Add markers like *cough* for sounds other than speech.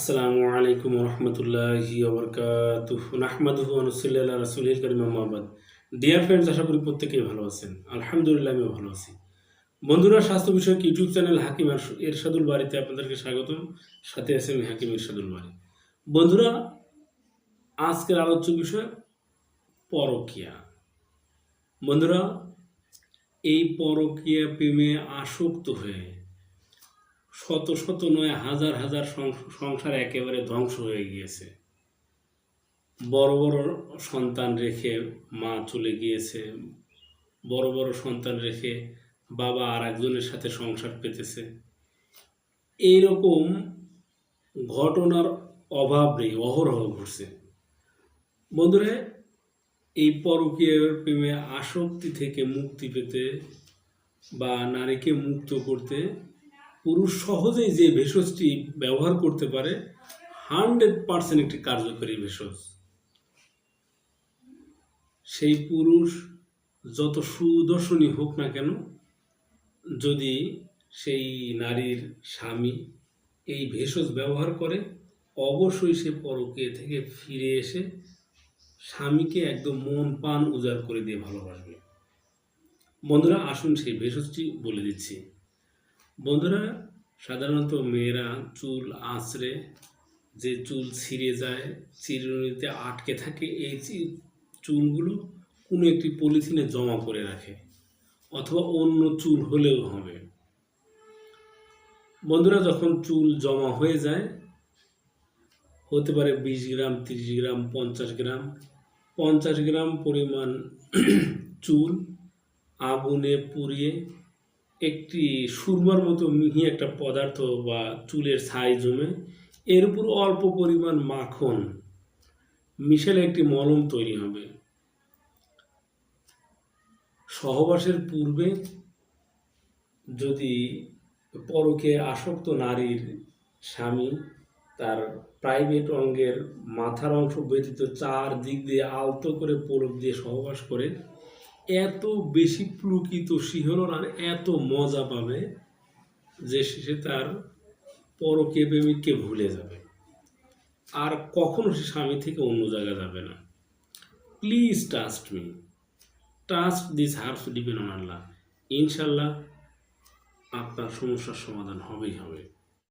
আসসালামু আলাইকুম রহমতুল্লাহি নাহমাদুহু অনুসল্লাহ রাসুলিল করিম মোহাম্মদ ডিয়ার ফ্রেন্ডস আশা করি প্রত্যেকেই ভালো আছেন। আলহামদুলিল্লাহ, আমিও ভালো আছি। বন্ধুরা, স্বাস্থ্য বিষয়ক ইউটিউব চ্যানেল হাকিম এরশাদুল বাড়িতে আপনাদেরকে স্বাগতম। সাথে আছেন আমি হাকিম এরশাদুল বাড়ি বন্ধুরা, আজকের আলোচ্য বিষয় পরকিয়া। বন্ধুরা, এই পরকিয়া প্রেমে আসক্ত হয়ে শত শত নয়, হাজার হাজার সংস- সংসার একেবারে ধ্বংস হয়ে গিয়েছে। বড় বড় সন্তান রেখে মা চলে গিয়েছে। বড় বড় সন্তান রেখে বাবা আর একজনের সাথে সংসার পেতেছে। এইরকম ঘটনার অভাব নেই, অহরহ ঘটছে। বন্ধুরা, এই পরকীয়ার প্রেমে আসক্তি থেকে মুক্তি পেতে বা নারীকে মুক্ত করতে পুরুষ সহজেই যে ভেষজটি ব্যবহার করতে পারে, হান্ড্রেড পার্সেন্ট একটি কার্যকরী ভেষজ। সেই পুরুষ যত সুদর্শনী হোক না কেন, যদি সেই নারীর স্বামী এই ভেষজ ব্যবহার করে, অবশ্যই সে পরকে থেকে ফিরে এসে স্বামীকে একদম মন পান উজাড় করে দিয়ে ভালোবাসবে। বন্ধুরা, আসুন সেই ভেষজটি বলে দিচ্ছি। বন্ধুরা, সাধারণত মেয়েরা চুল আঁচড়ে যে চুল ছিঁড়ে যায় চিরুনিতে আটকে থাকে, এই চুলগুলো কোনো একটি পলিথিনে জমা করে রাখে অথবা অন্য চুল হলেও হবে। বন্ধুরা, যখন চুল জমা হয়ে যায়, হতে পারে বিশ গ্রাম, তিরিশ গ্রাম, পঞ্চাশ গ্রাম পঞ্চাশ গ্রাম পরিমাণ *clears throat* চুল আগুনে পুড়িয়ে একটি সুরমার মতো মিহি একটা পদার্থ বা চুলের ছাই জমে, এর উপর অল্প পরিমাণ মাখন মিশেলে একটি মলম তৈরি হবে। সহবাসের পূর্বে যদি পরকে আসক্ত নারীর স্বামী তার প্রাইভেট অঙ্গের মাথার অংশ ব্যতীত চার দিক দিয়ে আলতো করে পলক দিয়ে সহবাস করে এত বেশি প্লুকিত শিহরণ আর এত মজা পাবে যে সে তার পরকে প্রেমিককে ভুলে যাবে। আর কখনো সে স্বামী থেকে অন্য জায়গায় যাবে না। Please trust me trust this half depend on Allah ইনশাল্লাহ আপনার সমস্যার সমাধান হবেই হবে।